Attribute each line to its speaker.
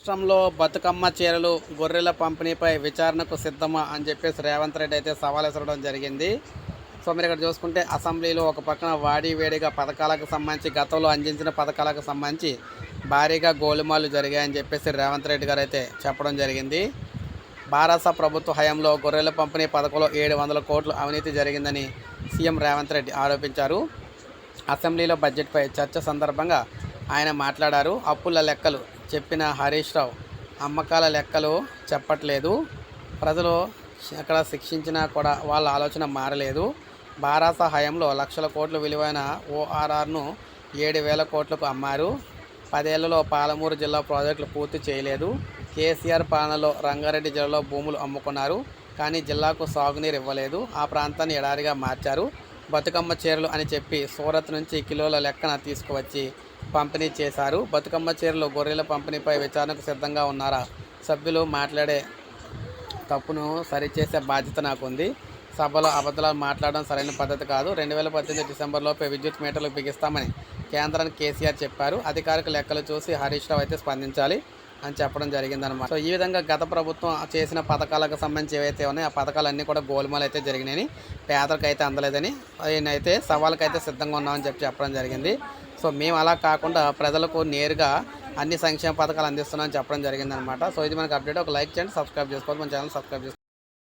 Speaker 1: రాష్ట్రంలో బతుకమ్మ చీరలు గొర్రెల పంపిణీపై విచారణకు సిద్ధమా అని చెప్పేసి రేవంత్ రెడ్డి అయితే సవాల్ విసరడం జరిగింది. సో మీరు ఇక్కడ చూసుకుంటే అసెంబ్లీలో ఒక పక్కన వాడి వేడిగా పథకాలకు సంబంధించి గతంలో అందించిన పథకాలకు సంబంధించి భారీగా గోలుమాలు జరిగాయని చెప్పేసి రేవంత్ రెడ్డి గారు అయితే చెప్పడం జరిగింది. భారత ప్రభుత్వ హయాంలో గొర్రెల పంపిణీ పథకంలో ఏడు వందల కోట్లు అవినీతి జరిగిందని సీఎం రేవంత్ రెడ్డి ఆరోపించారు. అసెంబ్లీలో బడ్జెట్పై చర్చ సందర్భంగా ఆయన మాట్లాడారు. అప్పుల లెక్కలు చెప్పిన హరీష్ రావు అమ్మకాల లెక్కలు చెప్పట్లేదు. ప్రజలు ఎక్కడ శిక్షించినా కూడా వాళ్ళ ఆలోచన మారలేదు. భారత సహాయంలో లక్షల కోట్ల విలువైన ఓఆర్ఆర్ను ఏడు వేల కోట్లకు అమ్మారు. పదేళ్ళలో పాలమూరు జిల్లా ప్రాజెక్టులు పూర్తి చేయలేదు. కేసీఆర్ పాలనలో రంగారెడ్డి జిల్లాలో భూములు అమ్ముకున్నారు. కానీ జిల్లాకు సాగునీరు ఇవ్వలేదు. ఆ ప్రాంతాన్ని ఎడారిగా మార్చారు. బతుకమ్మ చీరలు అని చెప్పి సూరత్ నుంచి కిలోల లెక్కన తీసుకువచ్చి పంపిణీ చేశారు. బతుకమ్మ చీరలు గొర్రెల పంపిణీపై విచారణకు సిద్ధంగా ఉన్నారా? సభ్యులు మాట్లాడే తప్పును సరిచేసే బాధ్యత నాకుంది. సభలో అబద్ధాలు మాట్లాడడం సరైన పద్ధతి కాదు. రెండు వేల పద్దెనిమిది డిసెంబర్లోపే విద్యుత్ మీటర్లు బిగిస్తామని కేంద్రానికి కేసీఆర్ చెప్పారు. అధికారిక లెక్కలు చూసి హరీష్ రావు అయితే స్పందించాలి. అని చెప్పడం జరిగిందనమాట సో ఈ విధంగా గత ప్రభుత్వం చేసిన పథకాలకు సంబంధించి ఏవైతే ఉన్నాయో ఆ పథకాలన్నీ కూడా గోల్మాలు అయితే జరిగినాయని పేదలకు అయితే అందలేదని అయితే సవాళ్ళకి అయితే సిద్ధంగా ఉన్నామని చెప్పి చెప్పడం జరిగింది. సో మేము అలా కాకుండా ప్రజలకు నేరుగా అన్ని సంక్షేమ పథకాలు అందిస్తున్నామని చెప్పడం జరిగిందనమాట సో ఇది మనకు అప్డేట్. ఒక లైక్ చేయండి సబ్స్క్రైబ్ చేసుకోవాలి. మన ఛానల్ సబ్స్క్రైబ్ చేసుకోండి.